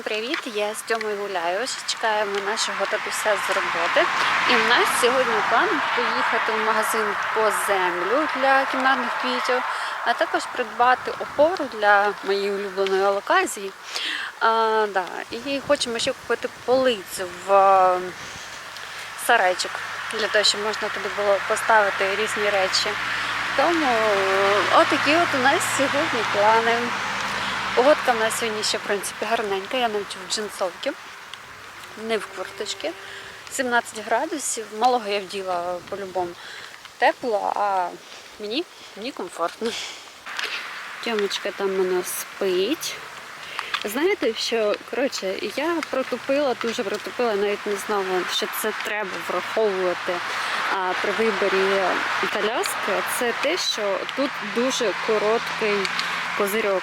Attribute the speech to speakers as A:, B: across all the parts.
A: Всім привіт! Я з Тьомою гуляю. Ось чекаємо нашого татуся з роботи. І в нас сьогодні план поїхати в магазин по землю для кімнатних квітів, а також придбати опору для моєї улюбленої локації. А, да. І хочемо ще купити полицю в е, сарайчик, для того, щоб можна туди було поставити різні речі. Тому е, отакі от у нас сьогодні плани. Погодка в нас сьогодні ще в принципі гарненька. Я навчу в джинсовки, не в курточки. 17 градусів. Малого я вділа по-любому тепло, а мені, мені комфортно. Тьомочка там нас спить. Знаєте, що коротше, я протупила, дуже протупила, навіть не знала, що це треба враховувати а, при виборі коляски. Це те, що тут дуже короткий козирьок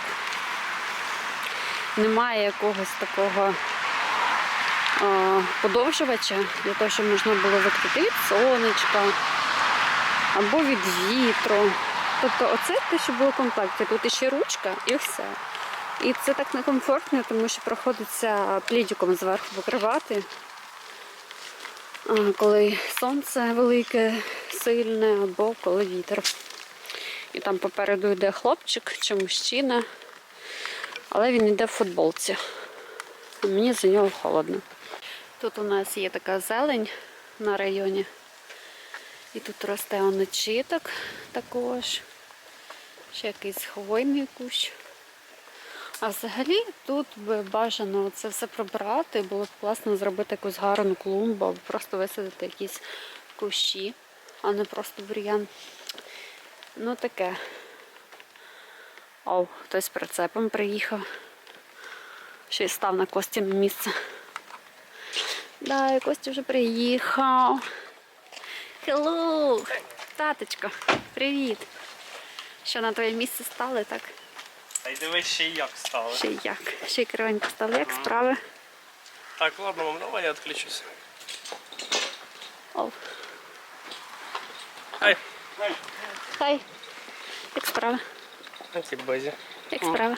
A: немає якогось такого е, подовжувача для того, щоб можна було викрити від сонечка або від вітру. Тобто оце те, що було в комплекті. Тут іще ручка і все. І це так некомфортно, тому що приходиться плідіком зверху покривати. Коли сонце велике, сильне, або коли вітер. І там попереду йде хлопчик чи мужчина. Але він йде в футболці. Мені за нього холодно. Тут у нас є така зелень на районі. І тут росте оночиток також. Ще якийсь хвойний кущ. А взагалі тут би бажано це все прибрати, було б класно зробити якусь гарну клумбу або просто висадити якісь кущі, а не просто бур'ян. Ну таке. О, хтось прицепом приїхав. Ще й став на Кості на місце. Да, і Костя вже приїхав. Хеллоу! Таточко, привіт! Що на твоє місце стали, так?
B: Та й дивись ще й як стало.
A: Ще й як? Ще й кривенько стали. Як справи?
B: Так, ладно, мам, давай я відключуся.
A: О,
B: Ай,
A: хай. Як справи?
B: На ті базі.
A: Як
B: О.
A: справи?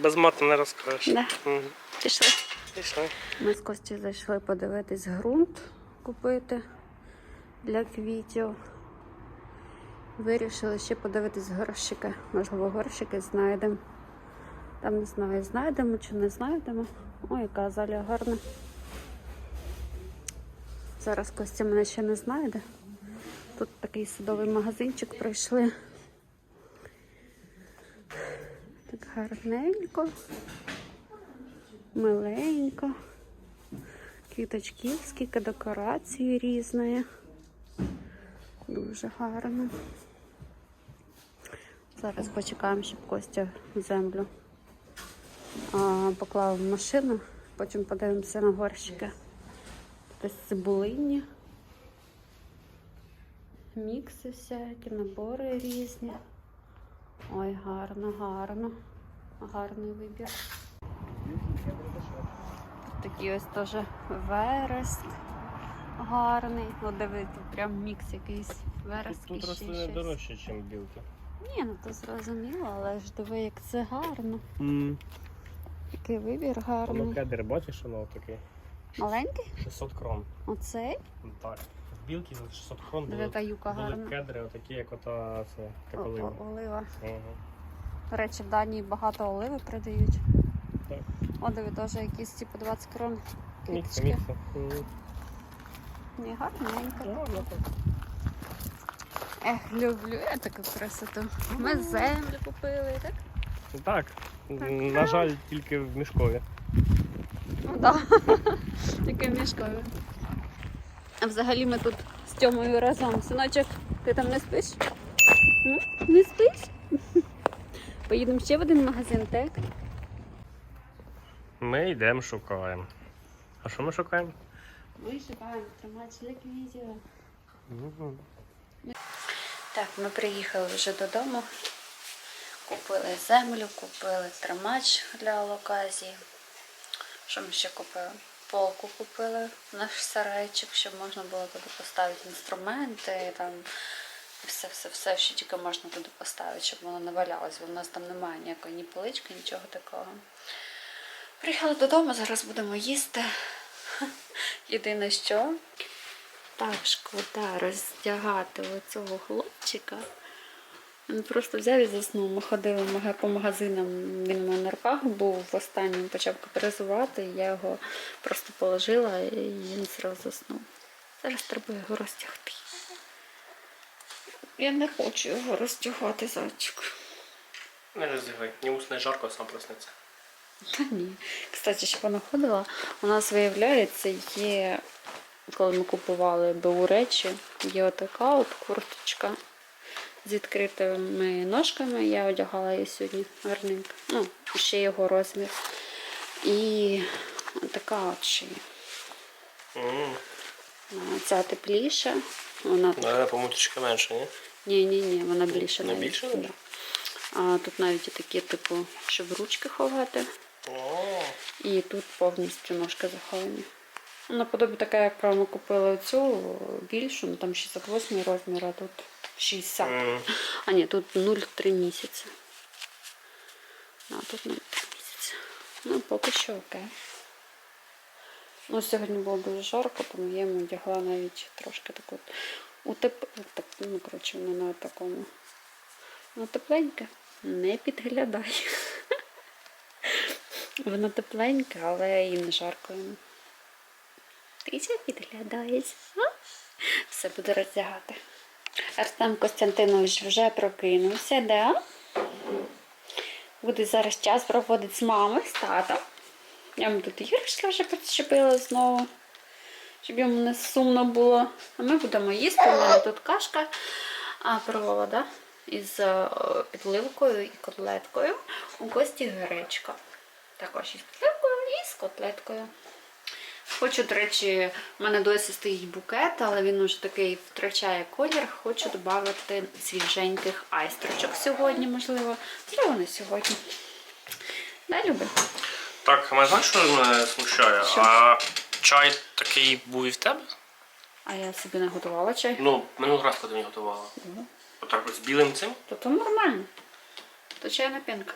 B: Без мату не розкажеш.
A: Да.
B: Угу.
A: Пішли.
B: Пішли.
A: Ми з Костю зайшли подивитись ґрунт купити для квітів. Вирішили ще подивитись горщики. Можливо, горщики знайдемо. Там не знаю, знайдемо чи не знайдемо. Ой, яка заля гарна. Зараз Костя мене ще не знайде. Тут такий садовий магазинчик пройшли. Так гарненько миленько. Квіточки, скільки декорації різної. Дуже гарно. Зараз почекаємо, щоб Костя землю а, поклав в машину, потім подивимося на горщики. Тут цибулині, мікси всякі, набори різні. Ой, гарно, гарно. Гарний вибір. Такий ось теж вереск гарний. Ну, диви, тут прям мікс якийсь вереск
B: Тут рослини дорожче, ніж білки.
A: Ні, ну то зрозуміло, але ж диви, як це гарно. Який вибір гарний.
B: Воно кедр, бачиш, воно такий.
A: Маленький?
B: 600 крон.
A: Оцей?
B: Ну, Так. В білки за 600 крон були,
A: яка юка
B: були
A: гарна.
B: кедри, отакі, як ота це, як олива.
A: о, олива.
B: Ага.
A: До речі, в Данії багато оливи продають.
B: Так.
A: О, диви, теж якісь типу 20 крон.
B: Мікса, мікса.
A: Ні, гарненько.
B: Ладно.
A: Ех, люблю я таку красоту. Ми землю купили, так?
B: Так, на жаль, тільки в мішкові.
A: Ну так. Тільки мішкою. А взагалі ми тут з Тьомою разом. Синочок, ти там не спиш? М? Не спиш? Поїдемо ще в один магазин, так?
B: Ми йдемо шукаємо. А що ми шукаємо?
A: Ми шукаємо тримач для.
B: Мгм.
A: Так, ми приїхали вже додому. Купили землю, купили тримач для алоказії. Що ми ще купили? Полку купили наш сарайчик, щоб можна було туди поставити інструменти, там все-все-все, що тільки можна туди поставити, щоб воно не валялось, бо в нас там немає ніякої ні полички, нічого такого. Приїхали додому, зараз будемо їсти. Єдине що. Так шкода роздягати оцього хлопчика. Він просто взяв і заснув. Ми ходили по магазинам, він у мене на руках був в останньому почав капіталізувати, я його просто положила і він зразу заснув. Зараз треба його розтягти. Я не хочу його розтягати, зайчик.
B: Не роздягай. Не жарко, сам проснеться.
A: Та ні. Кстати, щоб вона ходила, у нас виявляється, є, коли ми купували БУ речі, є отака от курточка з відкритими ножками. Я одягала її сьогодні гарненько. Ну, ще його розмір. І така от.
B: М,
A: А, Ця тепліша. Вона
B: по-моєму, трішки менше, ні?
A: ні, ні, ні, вона більше.
B: Не
A: навіть.
B: більше?
A: Да. А тут навіть і такі, типу, щоб ручки ховати.
B: О,
A: І тут повністю ножки заховані. Наподобі така, як ми купили цю більшу, ну там 68 розмір, а тут 60.
B: м,
A: А ні, тут 0,3 місяці. А тут 0,3 місяці. Ну, поки що окей. Ну, сьогодні було дуже жарко, тому я йому одягла навіть трошки таку утеп... ну, коротше, вона на такому. Ну, тепленьке. Не підглядай. Воно тепленьке, але і не жарко. Ти підглядаєш. Все буду роздягати. Артем Костянтинович вже прокинувся, да? Буде зараз час проводити з мамою, з татом. Я йому тут іграшки вже підчепила знову, щоб йому не сумно було. А ми будемо їсти. У мене тут кашка а, провала, із е, підливкою і котлеткою. У Кості гречка. Також із підливкою і з котлеткою. Хочу, до речі, в мене досі стоїть букет, але він уже такий втрачає колір. Хочу додати свіженьких айстрочок сьогодні, можливо. Можливо, не сьогодні. Да, Люби?
B: Так, а знаєш, що мене смущає?
A: Що?
B: А чай такий був і в тебе?
A: А я собі не готувала чай.
B: Ну, минулий раз, коли мені готувала.
A: Ну,
B: Отак от з білим цим?
A: То то нормально. То чайна пінка.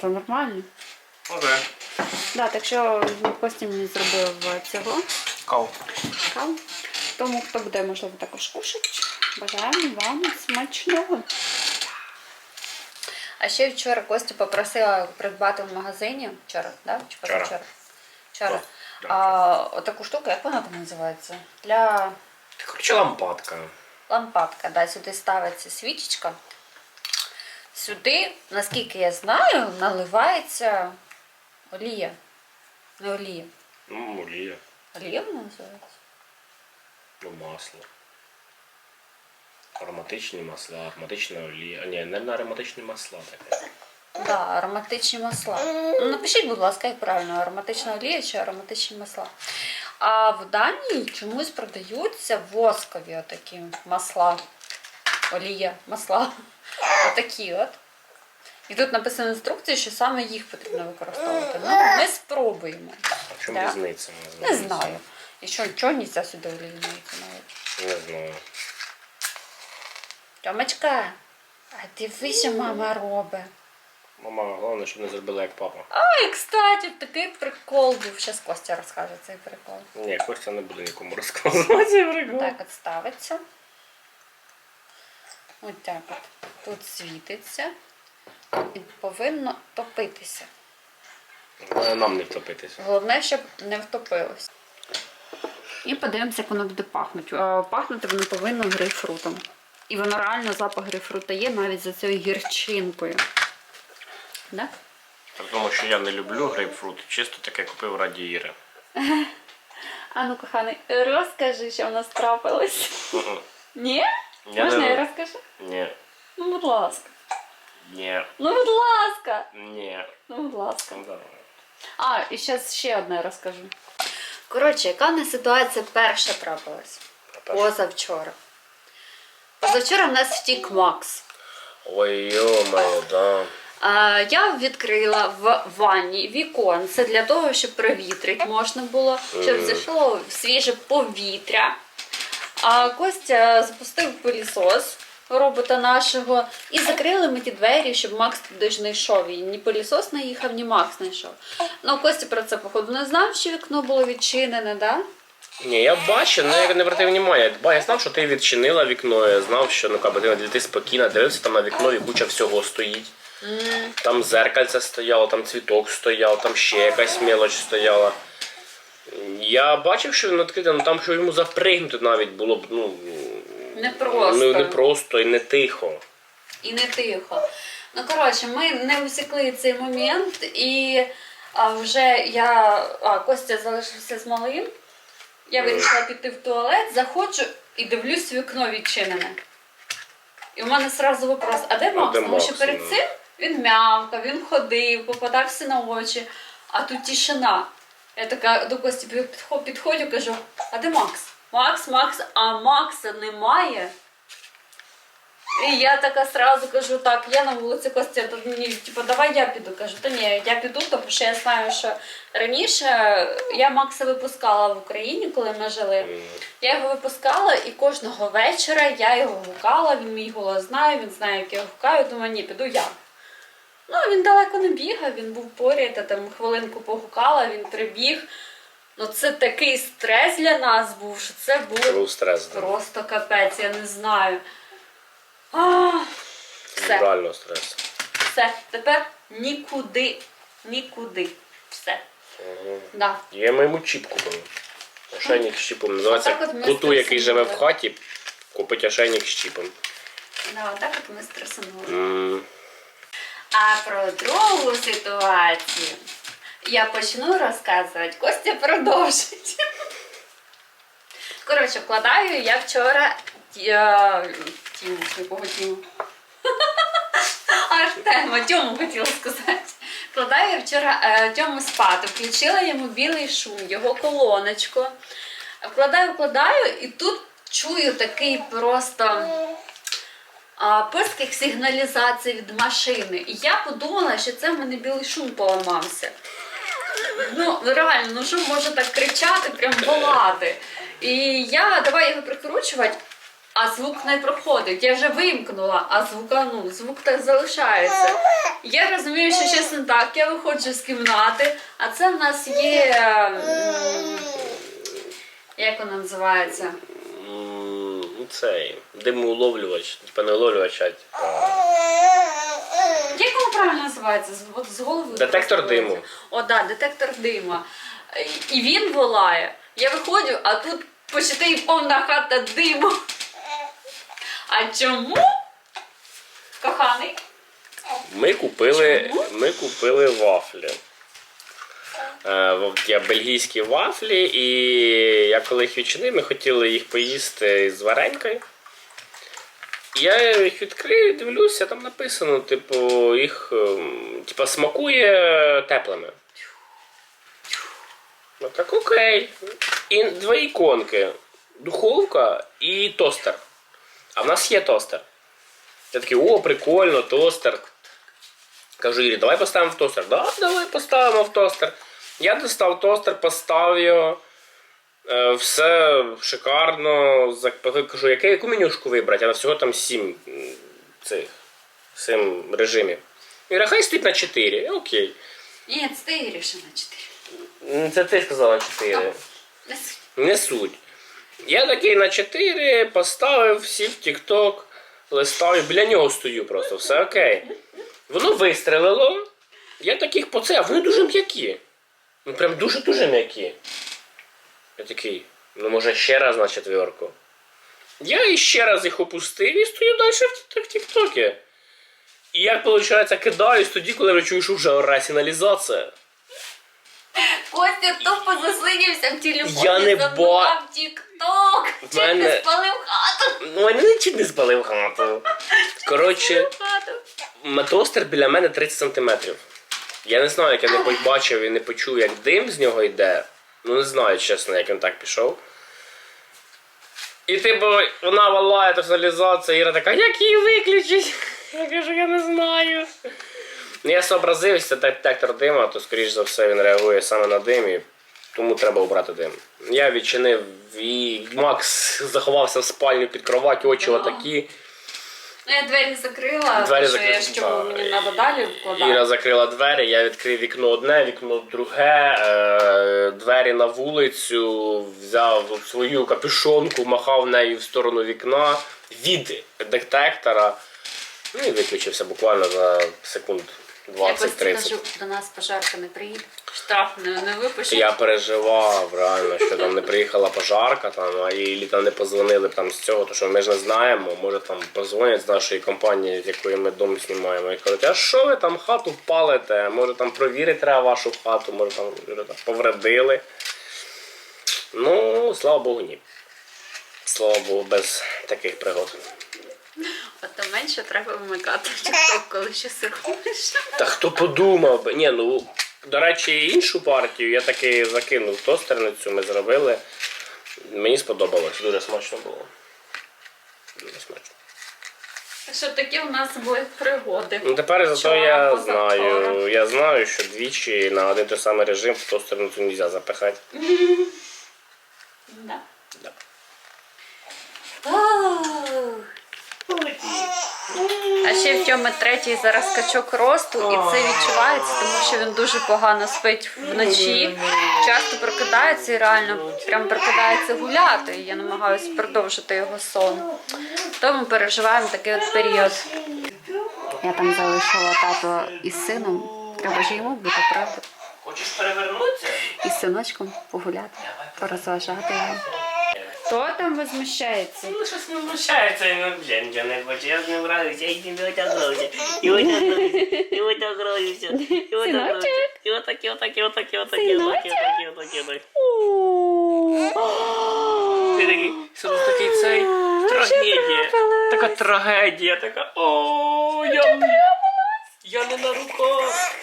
A: То нормально.
B: Окей.
A: Да, так що Костя мені зробив цього
B: Кау.
A: каву. Тому хто буде, можливо, також кушати, бажаємо вам смачного. А ще вчора Костю попросила придбати в магазині. Вчора, да? Чи
B: Вчора.
A: позавчора? Вчора.
B: Да,
A: А, отаку штуку, як вона там називається? Для
B: Коротше, лампадка.
A: лампадка. Да, сюди ставиться свічечка. Сюди, наскільки я знаю, наливається олія. Не олія.
B: Ну, олія.
A: Олія вона називається?
B: Ну, масло. Ароматичні масла, ароматична олія. А ні, не ароматичні масла таке.
A: Да, ароматичні масла. Ну, Напишіть, будь ласка, як правильно, ароматична олія чи ароматичні масла. А в Данії чомусь продаються воскові отакі масла. Олія, масла. Отакі от. І тут написано в інструкції, що саме їх потрібно використовувати. Ну, ми спробуємо.
B: В чому
A: Да.
B: різниця?
A: Не знаю. І що, чого нельзя сюди налити навіть?
B: Не знаю.
A: Тьомочка, а дивись, що мама робить.
B: Мама, головне, щоб не зробила як папа.
A: Ой, кстати, такий прикол був. Зараз Костя розкаже цей прикол.
B: Ні, Костя не буде нікому розказувати цей прикол.
A: Так от ставиться. Ось так от. Тут світиться повинно топитися.
B: Головне нам не втопитися.
A: Головне, щоб не втопилось. І подивимося, як воно буде пахнути. Е, Пахнути воно повинно грейпфрутом. І воно реально запах грейпфрута є навіть за цією гірчинкою. Да?
B: Тому що я не люблю грейпфрут, чисто таке купив раді Іри.
A: А ну, коханий, розкажи, що в нас трапилось. Ні?
B: Я
A: Можна
B: не-
A: я розкажу?
B: Ні,
A: Ну, будь ласка.
B: Ні,
A: Ну, будь ласка.
B: ні.
A: Ну, будь ласка.
B: Ну, давай.
A: А, і зараз ще одне розкажу. Коротше, яка в нас ситуація перша трапилась? Позавчора. Позавчора в нас втік Макс.
B: Ой, йо-моє, да.
A: А, я відкрила в ванні віконце для того, щоб провітрити можна було, щоб зайшло свіже повітря. А Костя запустив пилісос робота нашого. І закрили ми ті двері, щоб Макс туди ж не йшов. І ні пилісос не їхав, ні Макс не йшов. Ну, Костя про це, походу, не знав, що вікно було відчинене, да?
B: Ні, я бачив, але я не обратив внимання. Я знав, що ти відчинила вікно, я знав, що ну, каби, ти, ти спокійно дивився, там на вікно і куча всього стоїть. Там зеркальце стояло, там цвіток стояв, там ще якась мелоч стояла. Я бачив, що він відкрите, ну там що йому запригнути навіть було б ну,
A: Не просто.
B: ну, не просто і не тихо.
A: і не тихо. Ну, коротше, ми не усікли цей момент, і а, вже я. А, Костя залишився з малим. Я вирішила піти в туалет, заходжу і дивлюсь, вікно відчинене. І у мене одразу вопрос: а де Макс? Тому що перед
B: ну?
A: цим він м'явкав, він ходив, попадався на очі, а тут тишина. Я така до Кості підхо- підходжу, кажу, а де Макс? Макс, Макс, а Макса немає. І я така сразу кажу, так, я на вулиці Костя, тут мені, типу, давай я піду. Кажу, та ні, я піду, тому що я знаю, що раніше я Макса випускала в Україні, коли ми жили. Я його випускала і кожного вечора я його гукала, він мій голос знає, він знає, як я гукаю, думаю, ні, піду я. Ну, він далеко не бігав, він був поряд, я там хвилинку погукала, він прибіг. Ну, це такий стрес для нас був, що це
B: Це був стрес. да.
A: Просто капець, я не знаю. А, все,
B: Реально стрес.
A: все. Тепер нікуди, нікуди. Все. Да.
B: Я моєму чіп купив. Ошейник з чіпом. Називається
A: Отак от ми
B: коту, який живе в
A: стресуємо.
B: хаті, купить ошейник з чіпом.
A: Да, так от ми стресанули.
B: М,
A: А про другу ситуацію я почну розказувати. Костя продовжить. Коротше, вкладаю я вчора я... Тіму, якого Тіму? Артема, Тьому хотіла сказати. Вкладаю я вчора е, Тьому спати, включила йому білий шум, його колоночку. Вкладаю, вкладаю, і тут чую такий просто писких сигналізацій від машини. І я подумала, що це в мене білий шум поламався. Ну, реально, ну що може так кричати, прям волати. І я давай його прикручувати, а звук не проходить. Я вже вимкнула, а звука, ну, звук так залишається. Я розумію, що щось не так, я виходжу з кімнати, а це в нас є. Як вона називається?
B: Цей димоуловлювач. Типа не уловлювач, а
A: правильно називається? З, от з голови.
B: Детектор диму.
A: О, да, детектор диму. І він волає. Я виходжу, а тут почти повна хата диму. А чому? Коханий?
B: Ми купили,
A: Чому?
B: ми купили вафлі. Е, в- Я бельгійські вафлі, і я коли їх відчинив, ми хотіли їх поїсти з варенькою. Я їх відкрию, дивлюся, там написано, типу, їх типу, смакує теплими. Ну так окей. І два іконки. Духовка і тостер. А в нас є тостер. Я такий, о, прикольно, тостер. Кажу, Ірі, давай поставимо в тостер. Да, давай поставимо в тостер. Я достав тостер, поставив його. Е, Все шикарно. Кажу, яке, яку менюшку вибрати? А всього там сім цих сім режимів. І хай стоїть на 4. Окей.
A: Ні, це ти рішив на 4.
B: Це ти сказала 4.
A: Не суть.
B: Не суть. Я такий на 4 поставив, сів в TikTok, листаю, біля нього стою просто, все окей. Воно вистрелило. Я таких по це, а вони дуже м'які. Ну прям дуже-дуже м'які. Я такий, ну може ще раз на четверку. Я іще раз їх опустив і стою далі в тік- в Тіктокі. І як виходить, кидаюсь тоді, коли вже чую, що вже оре сигналізація.
A: Костя тупо засидівся в телефоні,
B: Я не ба-
A: забував тік-ток.
B: В
A: Чуть не
B: мене-
A: спалив хату.
B: Ну, мене чуть не спалив хату. Коротше,
A: Хату.
B: м- тостер біля мене 30 сантиметрів. Я не знаю, як я не побачив і не почув, як дим з нього йде. Ну не знаю, чесно, як він так пішов. І типу, вона валає тоталізація, Іра така, як її виключить? Я кажу, я не знаю. Ну, я зобразився, це детектор дима, то скоріш за все він реагує саме на дим, і тому треба обрати дим. Я відчинив і Макс заховався в спальню під кровать, очі отакі.
A: Ну, я двері закрила,
B: Двері
A: що я, що мені треба далі вкладати.
B: Іра закрила двері, я відкрив вікно одне, вікно друге, е, двері на вулицю, взяв свою капюшонку, махав нею в сторону вікна від детектора. Ну і виключився буквально за секунд
A: Я просто
B: 20-30.
A: кажу, до нас пожарка не приїде, штраф не, не випишуть.
B: Я переживав реально, що там не приїхала пожарка, там, а їй там не позвонили там з цього, то що ми ж не знаємо. Може там позвонять з нашої компанії, з якої ми дом знімаємо, і кажуть, а що ви там хату палите? Може там провірити треба вашу хату, може там вже так повредили. Ну, слава Богу, ні. Слава Богу, без таких пригод.
A: От то менше треба вмикати TikTok, коли ще сиркуєш.
B: Та хто подумав би? Ні, ну до речі, іншу партію я таки закинув тостерницю, ми зробили. Мені сподобалось, дуже смачно було. Дуже смачно.
A: Так що такі у нас були пригоди.
B: Ну тепер зато
A: Вчора,
B: я
A: позавчора.
B: знаю. Я знаю, що двічі на один той самий режим в тостерницю не можна запихати.
A: Да.
B: Да.
A: А ще в Тьоми третій зараз скачок росту, і це відчувається, тому що він дуже погано спить вночі. Часто прокидається і реально прям прокидається гуляти. І я намагаюся продовжити його сон. Тому переживаємо такий от період. Я там залишила тато із сином. Треба ж йому бути, правда?
B: Хочеш перевернутися?
A: Із синочком погуляти, порозважати його. Хто там возмущається?
B: Ну щось не вмущається, ну блін, я не хочу, я не граюся, я йди не отягнувся. І отягнувся, і отягнувся, і отягнувся. І отак, і отак, і отак, і отак, і отак, і отак, і отак, і отак. Ти такий, що такий цей трагедія. Така трагедія, така. О, я, я не на руках.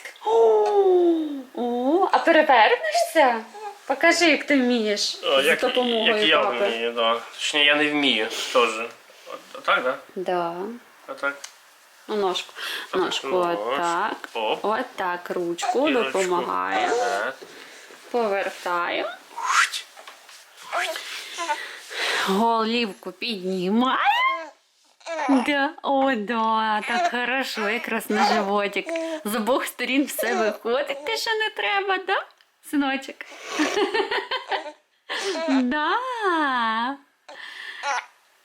A: О, а перевернешся? Покажи, як ти вмієш
B: О,
A: з
B: як,
A: допомогою
B: як я
A: папи.
B: вмію, да. Точніше, я не вмію теж. От, так, да?
A: Да.
B: Отак.
A: Ну, ножку. Ножку отак.
B: Оп.
A: Отак ручку
B: І ручку.
A: допомагаємо.
B: Ага.
A: Повертаємо. Голівку піднімаємо. Да, о, да, так хорошо, якраз на животик. З обох сторін все виходить, те, що не треба, да, синочок? Да.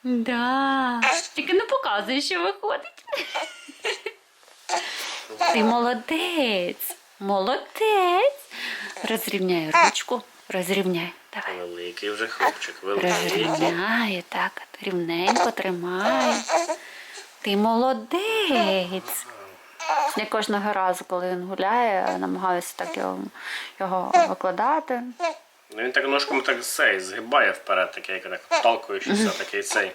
A: Да. Тільки не показуй, що виходить. Ти молодець. Молодець. Розрівняй ручку. Розрівняй. Давай.
B: Великий вже хлопчик, великий.
A: Розрівняй, так, рівненько тримай. Ти молодець. Я кожного разу, коли він гуляє, намагаюся так його, його викладати.
B: Ну він так ножками так цей, згибає вперед, таке, як так вталкуючися, такий цей.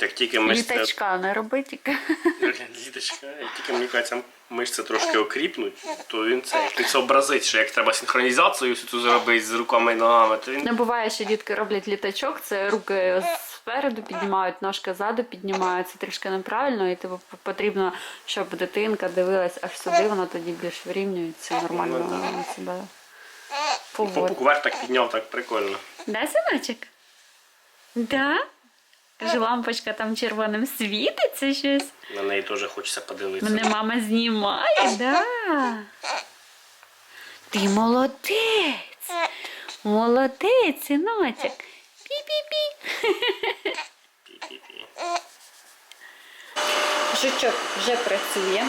B: Як тільки мишця.
A: Літачка не роби тільки.
B: Літочка, як тільки мені кажеться, мишці трошки окріпнуть, то він це. Він зобразить, що як треба синхронізацію цю зробити з руками і ногами, то він
A: Не буває, що дітки роблять літачок, це руки спереду піднімають, ножки ззаду піднімаються трішки неправильно, і типу потрібно, щоб дитинка дивилась аж сюди, вона тоді більш вирівнюється, нормально
B: Ну,
A: себе
B: попу
A: поводить.
B: вверх так підняв, так прикольно.
A: Да, синочок? Да? Каже, лампочка там червоним світиться щось.
B: На неї теж хочеться подивитися.
A: Мене мама знімає, да. Ти молодець. Молодець, синочок. Пі-пі-пі. Жучок вже працює.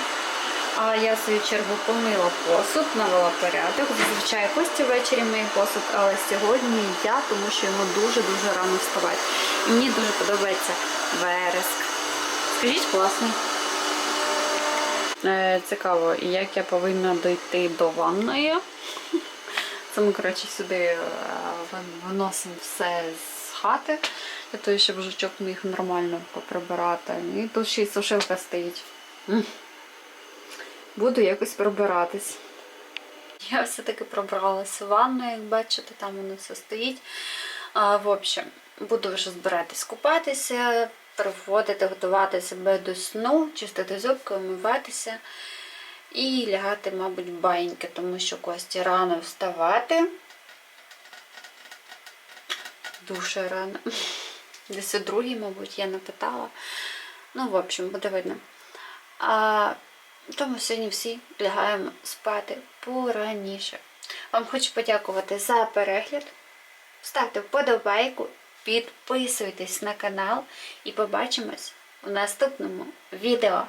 A: А я в свою чергу помила посуд, навела порядок. Зазвичай Костя ввечері миє посуд, але сьогодні я, тому що йому дуже-дуже рано вставати. І мені дуже подобається вереск. Скажіть, класний. Е, цікаво, як я повинна дойти до ванної. Це ми, коротше, сюди е, виносимо все з хати, для того, щоб жучок міг нормально поприбирати. І тут ще й сушилка стоїть. Буду якось пробиратись. Я все-таки пробралася в ванну, як бачите, там воно все стоїть. А, в общем, буду вже збиратись купатися, приводити, готувати себе до сну, чистити зубки, умиватися і лягати, мабуть, в баньки, тому що Кості рано вставати. Дуже рано. Десь о другій, мабуть, я не питала. Ну, в общем, буде видно. А, тому сьогодні всі лягаємо спати пораніше. Вам хочу подякувати за перегляд. Ставте вподобайку, підписуйтесь на канал і побачимось у наступному відео.